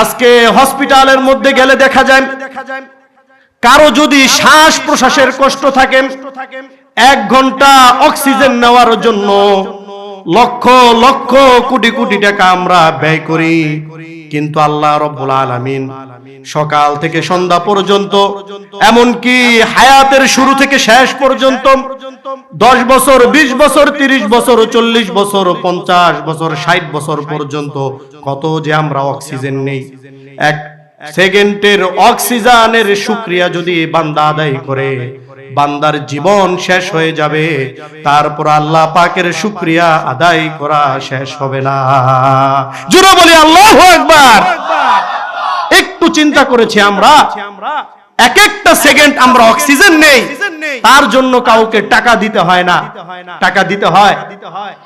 আজকে হসপিটালের মধ্যে গেলে দেখা যায়, কারও যদি শ্বাস প্রশ্বাসের কষ্ট থাকে, এক ঘণ্টা অক্সিজেন নেওয়ার জন্য লক্ষ লক্ষ কোটি কোটি টাকা আমরা ব্যয় করি। কিন্তু আল্লাহ রব্বুল আলামিন সকাল থেকে সন্ধ্যা পর্যন্ত, এমনকি হায়াতের শুরু থেকে শেষ পর্যন্ত দশ বছর, বিশ বছর, তিরিশ বছর, চল্লিশ বছর, পঞ্চাশ বছর, ষাট বছর পর্যন্ত কত যে আমরা অক্সিজেন নেই। এক সেকেন্ডের অক্সিজেনের শুক্রিয়া যদি বান্দা আদায় করে, বান্দার জীবন শেষ হয়ে যাবে, তারপর আল্লাহ পাকের শুক্রিয়া আদায় করা শেষ হবে না। জুড়ে বলি, আল্লাহ একবার একটু চিন্তা করেছি আমরা, এক একটা সেকেন্ড আমরা অক্সিজেন নেই। তার জন্য কাউকে টাকা দিতে হয় না। টাকা দিতে হয়।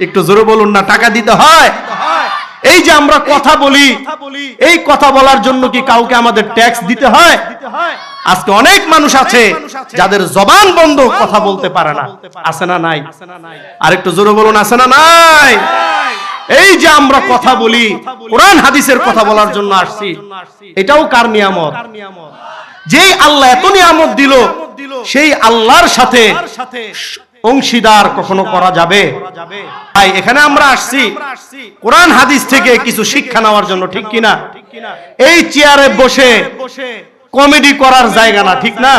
একটু জোরে বলুন না টাকা দিতে হয়? এই যে আমরা কথা বলি এই কথা বলার জন্য কি কাউকে আমাদের ট্যাক্স দিতে হয়? আজকে অনেক মানুষ আছে যাদের জবান বন্ধ কথা বলতে পারে না। আছে না নাই? আর একটু জোরে বলুন আছে না নাই? এই যে আমরা কথা বলি কোরআন হাদিসের কথা বলার জন্য আসছি। এটাও কার নিয়ামত? যেই আল্লাহ এত নিয়ামত দিল সেই আল্লাহর সাথে অংশীদার কখনো করা যাবে? তাই এখানে আমরা আসছি। কোরআন হাদিস থেকে কিছু শিক্ষা নেওয়ার জন্য ঠিক কিনা? এই চেয়ারে বসে কমেডি করার জায়গা না ঠিক না?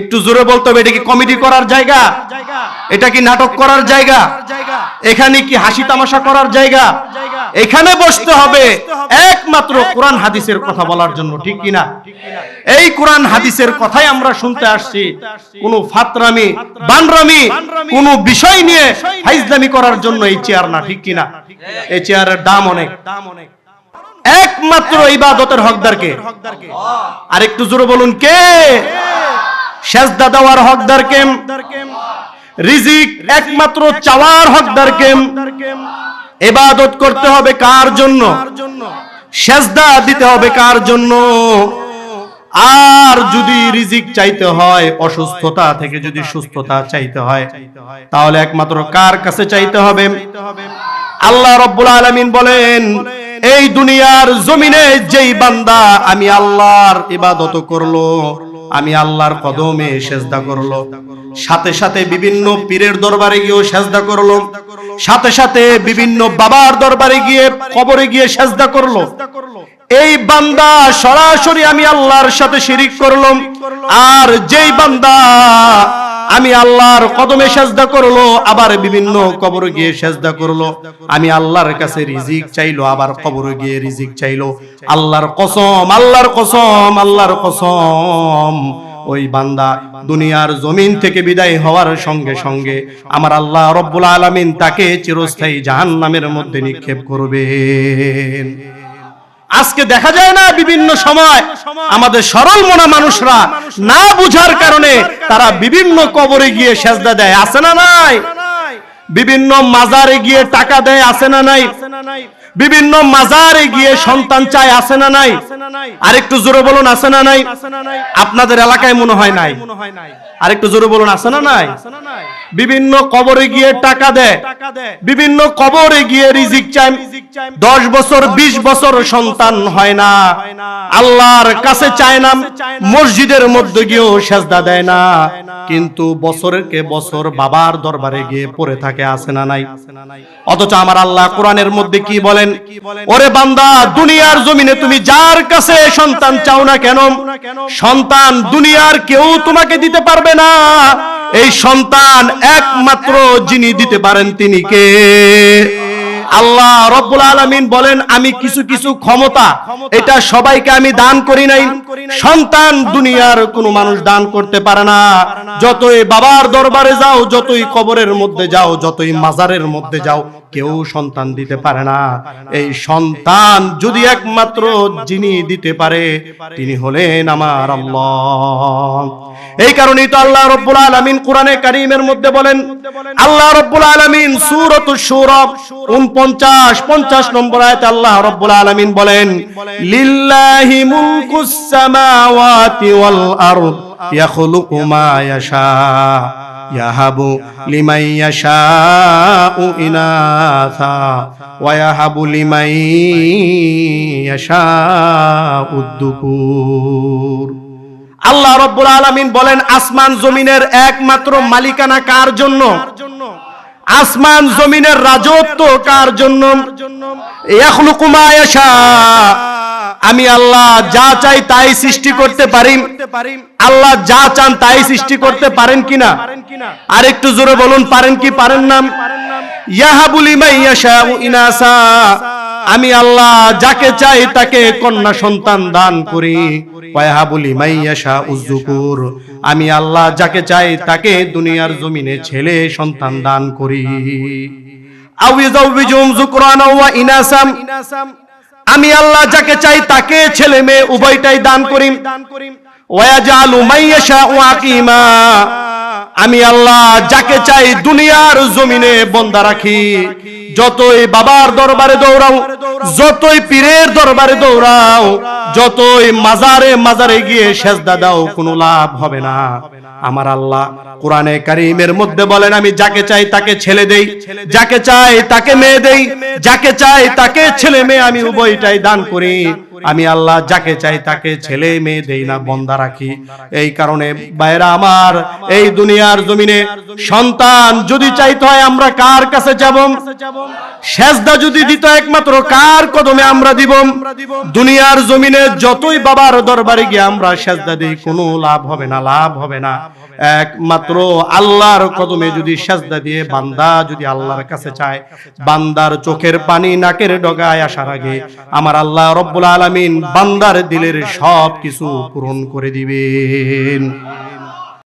একটু জোরে বলতে হবে এটা কি কমেডি করার জায়গা? এটা কি নাটক করার জায়গা? এখানে কি হাসি তামাশা করার জায়গা? এখানে বসতে হবে। একমাত্র কোরআন হাদিসের কথা বলার জন্য ঠিক কিনা? এই কোরআন হাদিসের কথাই আমরা শুনতে আসছি। কোন ফাতরামি বানরামি কোন বিষয় নিয়ে হাইজলামি করার জন্য এই চেয়ার না ঠিক কিনা? এই চেয়ারের দাম অনেক। দাম অনেক। একমাত্র ইবাদতের হকদারকে। আর একটু জোরে বলুন কে? সেজদা দেওয়ার হকদার কেম রিজিক একমাত্র চাওয়ার হকদার কেম ইবাদত করতে হবে কার জন্য? সেজদা দিতে হবে কার জন্য? আর যদি রিজিক চাইতে হয় অসুস্থতা থেকে যদি সুস্থতা চাইতে হয় তাহলে একমাত্র কার কাছে চাইতে হবে? আল্লাহ রব্বুল আলামিন বলেন এই দুনিয়ার জমিনে যেই বান্দা আমি আল্লাহর ইবাদত করল, আমি আল্লাহর কদমে সেজদা করল, সাথে সাথে বিভিন্ন পীরের দরবারে গিয়েও সেজদা করল, সাথে সাথে বিভিন্ন বাবার দরবারে গিয়ে কবরে গিয়ে সেজদা করল, এই বান্দা সরাসরি আমি আল্লাহর সাথে শিরিক করলাম আর যেই বান্দা আমি আল্লাহর কদমে সেজদা করল, আবার বিভিন্ন কবরে গিয়ে সেজদা করল। আমি আল্লাহর কাছে রিজিক চাইলো, আবার কবরে গিয়ে রিজিক চাইলো। আল্লাহর কসম আল্লাহর কসম আল্লাহর কসম। ওই বান্দা দুনিয়ার জমিন থেকে বিদায় হওয়ার সঙ্গে সঙ্গে আমার আল্লাহ রব্বুল আলামিন তাকে চিরস্থায়ী জাহান্নামের মধ্যে নিক্ষেপ করবেন। আজকে দেখা যায় না বিভিন্ন সময় আমাদের সরল মনা মানুষরা না বুঝার কারণে তারা বিভিন্ন কবরে গিয়ে সেজদা দেয়, আছে না নাই? বিভিন্ন মাজারে গিয়ে টাকা দেয়, আছে না নাই? বিভিন্ন মাজারে গিয়ে সন্তান চায়, আছে না নাই? আর একটু জোরে বলুন, আছে না নাই? আপনাদের এলাকায় মনে হয় নাই? আর একটু জোরে বলুন, আছে না নাই? বিভিন্ন কবরে গিয়ে টাকা দেয়। বিভিন্ন কবরে গিয়ে রিজিক চায়। দশ বছর, বিশ বছর সন্তান হয় না। আল্লাহর কাছে চায় না, মসজিদের মধ্যে গিয়েও সেজদা দেয় না। কিন্তু বছরের কে বছর বাবার দরবারে গিয়ে পড়ে থাকে, আছে না নাই? অথচ আমার আল্লাহ কোরআনের মধ্যে কি বলেন? ওরে বান্দা, দুনিয়ার জমিনে তুমি যার কাছে সন্তান চাও না কেন? সন্তান দুনিয়ার কেউ তোমাকে দিতে পারবে না। এই সন্তান একমাত্র যিনি দিতে পারেন তিনি কে? আল্লাহ রব্বুল আলামিন বলেন, আমি কিছু কিছু ক্ষমতা এটা সবাইকে আমি দান করি নাই। সন্তান দুনিয়ার কোন মানুষ দান করতে পারে না। যতই বাবার দরবারে যাও, যতই কবরের মধ্যে যাও, যতই মাজারের মধ্যে যাও কেউ সন্তান দিতে পারে না। এই সন্তান যদি একমাত্র যিনি দিতে পারে তিনি হলেন আমার আল্লাহ। এই কারণেই তো আল্লাহ রব্বুল আলামিন কোরআনে কারীমের মধ্যে বলেন আল্লাহ রব্বুল আলামিন সূরাতুশ শূরা 49 50 নম্বর আয়াতে আল্লাহ রব্বুল আলামিন বলেন লিল্লাহি মুলকুস সামাওয়াতি ওয়াল আরদ ইয়াখলুকু মা ইয়াশা। ইয়াহাবু লিমান ইয়াশাউ ইনাসা ওয়া ইয়াহাবু লিমান ইয়াশাউ দুকুর। আল্লাহ রব্বুল আলামিন বলেন, আসমান জমিনের একমাত্র মালিকানা কার জন্য? আসমান জমিনের রাজত্ব কার জন্য? ইয়াখলুকু মা ইয়াশা। আমি আল্লাহ যা চাই তাই সৃষ্টি করতে পারি আল্লাহ যা চান তাই সৃষ্টি করতে পারেন কিনা? আর একটু জোরে বলুন পারেন কি পারেন না ইয়াহাবুলি মাইয়াশাউ ইনাসা। আমি আল্লাহ যাকে চাই তাকে কন্যা সন্তান দান করি। ওয়াহাবুলি মাইয়াশা উজ্জুকুর আমি আল্লাহ যাকে চাই তাকে দুনিয়ার জমিনে ছেলে সন্তান দান করি। আউইজাউবিজুম যুকরানা ওয়া ইনাসাম। আমি আল্লাহ যাকে চাই তাকে ছেলে মেয়ে উভয়টাই দান করি ওয়াজালু মাইয়াশা ওয়াকিমা আমি আল্লাহ যাকে চাই দুনিয়ার জমিনে বন্দা রাখি। যতই বাবার দরবারে দৌড়াও, যতই পীরের দরবারে দৌড়াও, যতই মাজারে মাজারে গিয়ে সেজদা দাও, কোনো লাভ হবে না। আমার আল্লাহ কোরআনে কারিমের মধ্যে বলেন, আমি যাকে চাই তাকে ছেলে দেই, যাকে চাই তাকে মেয়ে দেই, যাকে চাই তাকে ছেলে মেয়ে আমি উভয়টাই দান করি। আমি আল্লাহ যাকে চাই তাকে ছেলে মেয়ে দেই না, বন্দা রাখি। এই কারণে বাইরা আমার, এই দুনিয়ার জমিনে সন্তান যদি চাইতে হয় আমরা কার কাছে যাব? সেজদা যদি দিত একমাত্র কার কদমে আমরা দিব? দুনিয়ার জমিনে যতই বাবার দরবারে গিয়ে আমরা সেজদা দিই, কোনো লাভ হবে না, লাভ হবে না। একমাত্র আল্লাহর কদমে যদি সাজদা দিয়ে বান্দা যদি আল্লাহর কাছে চায়, বান্দার চোখের পানি নাকের ডগায় আসার আগে আমার আল্লাহ রব্বুল আলমিন বান্দার দিলের সব কিছু পূরণ করে দিবেন।